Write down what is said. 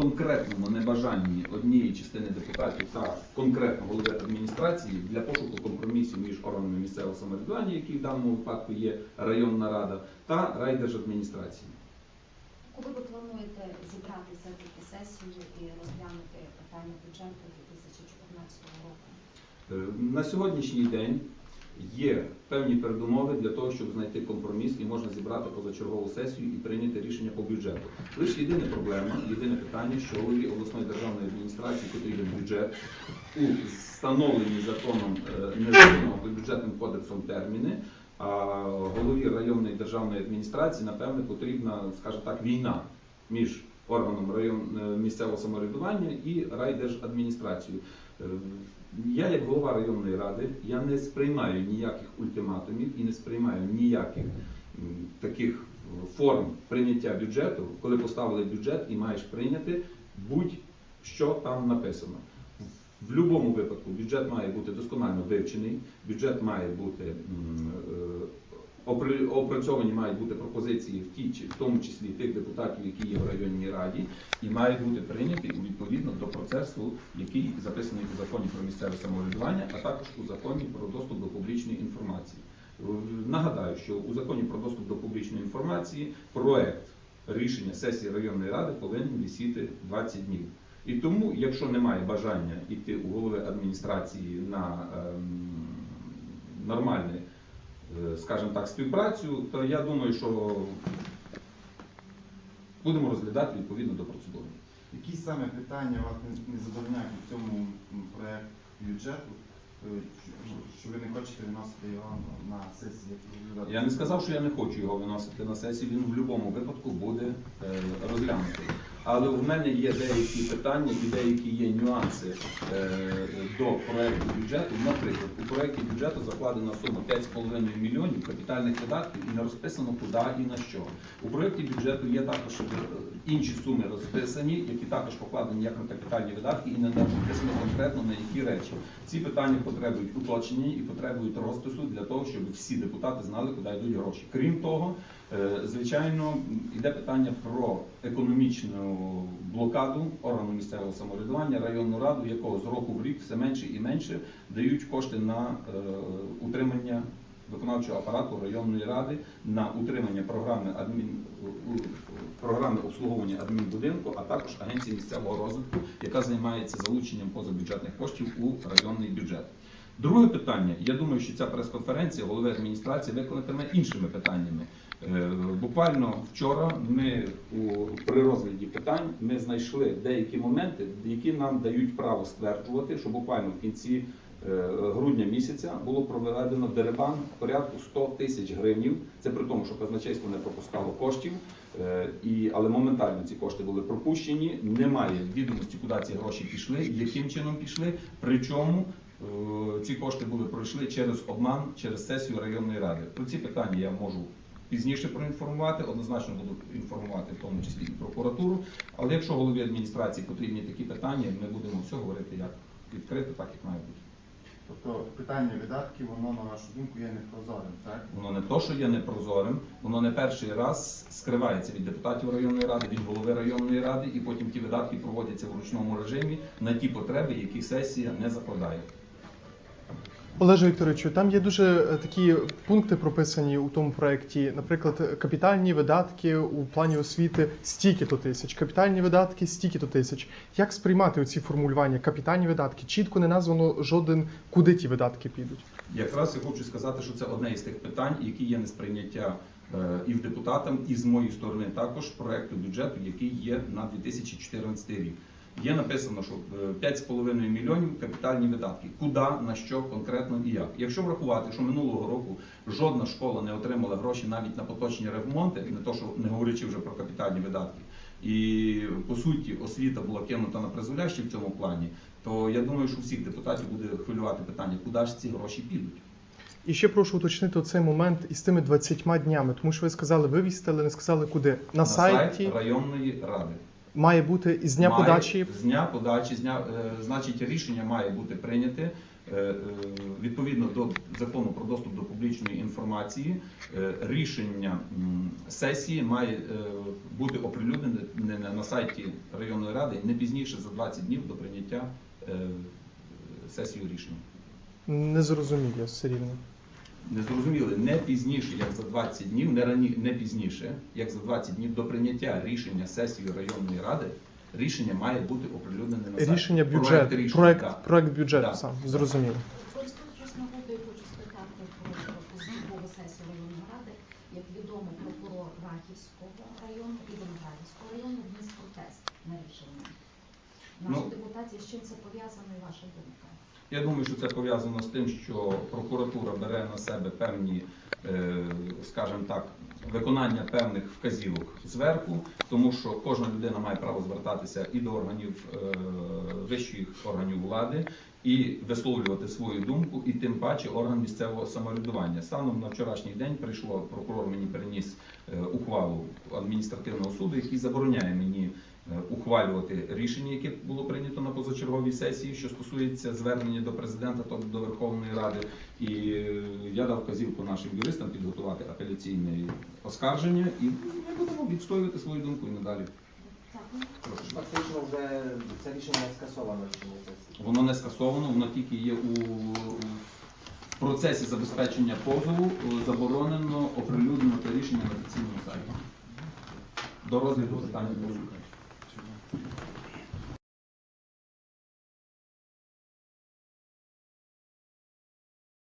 конкретному небажанні однієї частини депутатів та конкретно голови адміністрації для пошуку компромісів між органами місцевого самоврядування, які в даному випадку є районна рада, та райдержадміністрації. Коли ви плануєте зібрати все-таки сесію і розглянути питання бюджету 2014 року? Е, На сьогоднішній день є певні передумови для того, щоб знайти компроміс і можна зібрати позачергову сесію і прийняти рішення по бюджету. Лише єдина проблема, єдине питання, що голові обласної державної адміністрації потрібен бюджет у встановлені законом е, не законом, а бюджетним кодексом терміни. А голові районної державної адміністрації, напевне, потрібна, скажімо так, війна між органом район е, місцевого самоврядування і райдержадміністрацією. Я, як голова районної ради, я не сприймаю ніяких ультиматумів і не сприймаю ніяких таких е, форм прийняття бюджету, коли поставили бюджет і маєш прийняти будь-що там написано. В будь-якому випадку бюджет має бути досконально вивчений, бюджет має бути е, опрацьовані мають бути пропозиції в тій чи в тому числі тих депутатів, які є в районній раді, і мають бути прийняті відповідно до процесу, який записаний у законі про місцеве самоврядування, а також у законі про доступ до публічної інформації. Нагадаю, що у законі про доступ до публічної інформації проект рішення сесії районної ради повинен висіти 20 днів. І тому, якщо немає бажання йти у голови адміністрації на ем, нормальне, е, скажімо так, співпрацю, то я думаю, що будемо розглядати відповідно до процедури. Які саме питання вас не, задовольняють у цьому м, проекту бюджету, е, що- що ви не хочете виносити його на сесії? Я не сказав, що я не хочу його виносити на сесію, він в будь-якому випадку буде е, розглянутий. Але в мене є деякі питання і деякі є нюанси е, до проекту бюджету. Наприклад, у проекті бюджету закладена сума 5,5 мільйонів капітальних видатків і не розписано куди і на що. У проекті бюджету є також е, інші суми розписані, які також покладені як на капітальні видатки і не написано конкретно на які речі. Ці питання потребують уточнення і потребують розпису для того, щоб всі депутати знали, куди йдуть гроші. Крім того, е, звичайно, йде питання про економічну блокаду органу місцевого самоврядування, районну раду, якого з року в рік все менше і менше дають кошти на е, утримання виконавчого апарату районної ради на утримання програми адмін програми обслуговування адмінбудинку, а також агенції місцевого розвитку, яка займається залученням позабюджетних коштів у районний бюджет. Друге питання. Я думаю, що ця прес-конференція голови адміністрації виконатиме іншими питаннями. Е, Буквально вчора ми у при розгляді питань ми знайшли деякі моменти, які нам дають право стверджувати, що буквально в кінці е, грудня місяця було проведено дерибан порядку 100 тисяч гривнів. Це при тому, що казначейство не пропускало коштів, е, але моментально ці кошти були пропущені. Немає відомості, куди ці гроші пішли, яким чином пішли. Причому ці кошти були пройшли через обман, через сесію районної ради. Про ці питання я можу пізніше проінформувати. Однозначно буду інформувати в тому числі і прокуратуру. Але якщо голові адміністрації потрібні такі питання, ми будемо все говорити як відкрито, так як має бути. Тобто питання видатків, воно, на вашу думку, є непрозорим, так? Воно не то, що є непрозорим, воно не перший раз скривається від депутатів районної ради, від голови районної ради, і потім ті видатки проводяться в ручному режимі на ті потреби, які сесія не закладає. Олеже Вікторовичу, там є дуже е, такі пункти прописані у тому проєкті. Наприклад, капітальні видатки у плані освіти стільки-то тисяч, капітальні видатки стільки-то тисяч. Як сприймати оці формулювання? Капітальні видатки? Чітко не названо жоден, куди ті видатки підуть. Якраз я хочу сказати, що це одне із тих питань, які є несприйняття е, і в депутатам, і з моєї сторони також проекту бюджету, який є на 2014 рік. Є написано, що е, 5,5 мільйонів капітальні видатки. Куди, на що конкретно і як. Якщо врахувати, що минулого року жодна школа не отримала гроші навіть на поточні ремонти, не то що не говорячи вже про капітальні видатки, і по суті освіта була кинута на призволяще в цьому плані, то я думаю, що всіх депутатів буде хвилювати питання, куди ж ці гроші підуть. І ще прошу уточнити цей момент із тими 20 днями, тому що ви сказали вивісти, але не сказали куди. На, сайті сайт районної ради. Має бути із дня Має- подачі. з дня подачі, з дня, е, значить, рішення має бути прийняте е, е, відповідно до закону про доступ до публічної інформації, е, рішення м, сесії має е, бути оприлюднене на сайті районної ради не пізніше за 20 днів до прийняття е, сесії рішення. Не зрозумів я все рівно. Не зрозуміли не пізніше, як за 20 днів, не рані, не пізніше, як за 20 днів до прийняття рішення сесії районної ради. Рішення має бути оприлюднене на сайті. Рішення Проект бюджету, рішення, проект, так. проект бюджету Так. сам, зрозуміло. Користуючись нагодою, хочу спитати про позову сесію районної ради. Як відомо, прокурор Рахівського району і Венградівського району вніс протест на рішення. Наша Ну, депутація, з чим це пов'язано і ваша думка? Я думаю, що це пов'язано з тим, що прокуратура бере на себе певні, е, скажімо так, виконання певних вказівок зверху, тому що кожна людина має право звертатися і до органів е, вищих органів влади, і висловлювати свою думку, і тим паче орган місцевого самоврядування. Станом на вчорашній день прийшло прокурор мені переніс е, ухвалу адміністративного суду, який забороняє мені ухвалювати рішення, яке було прийнято на позачерговій сесії, що стосується звернення до президента, тобто до Верховної Ради. І е, я дав вказівку нашим юристам підготувати апеляційне оскарження, і ми будемо відстоювати свою думку і надалі. Фактично вже це рішення скасовано сесії. Воно не скасовано, воно тільки є у процесі забезпечення позову. Е, Заборонено оприлюднювати рішення на офіційному сайті. До розгляду питання. Thank you.